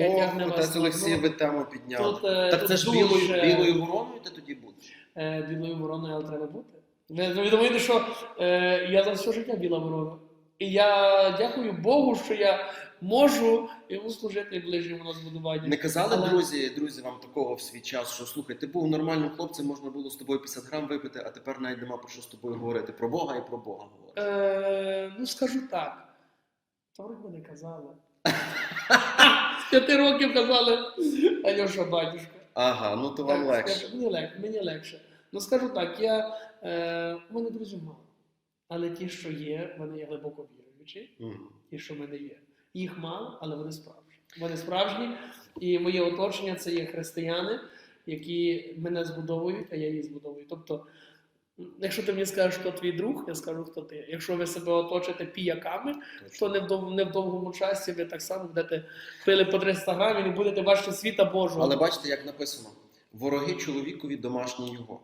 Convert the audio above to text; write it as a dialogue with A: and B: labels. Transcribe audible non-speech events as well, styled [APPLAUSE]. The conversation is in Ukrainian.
A: яке
B: О,
A: тягне вас
B: отець Олексій, ви тему підняли.
A: Тут, е,
B: Так
A: тут
B: це ж
A: дуже-
B: білою, білою вороною ти тоді будеш.
A: Е, білою вороною але треба бути. Ви, думаєте, що е, я за все життя біла ворона. І я дякую Богу, що я можу йому служити ближньому на збудуванні.
B: Не казали
A: Але-
B: друзі, друзі вам такого в свій час, що слухай, ти був нормальним хлопцем, можна було з тобою 50 грам випити, а тепер навіть нема про що з тобою говорити. Про Бога і про Бога говорити.
A: Е, ну, скажу так. То вроді не казали. [LAUGHS] П'яти років казали Альоша батюшка.
B: Ага, ну то вам
A: Так,
B: легше.
A: скажу, Мені легше, мені легше. Ну скажу так, я, е, у мене друзів мало. Але ті, що є, вони є глибоко віруючі, ті, що в мене є. Їх мало, але вони справжні. Вони справжні, і моє оточення це є християни, які мене збудовують, а я їх збудовую. Тобто, якщо ти мені скажеш, хто твій друг, я скажу, хто ти. Якщо ви себе оточите піяками,
B: Точно.
A: то не в, дов- не в довгому часі ви так само будете пили по 300 грамів і будете бачити світа Божого.
B: Але бачите, як написано: вороги чоловікові домашні його.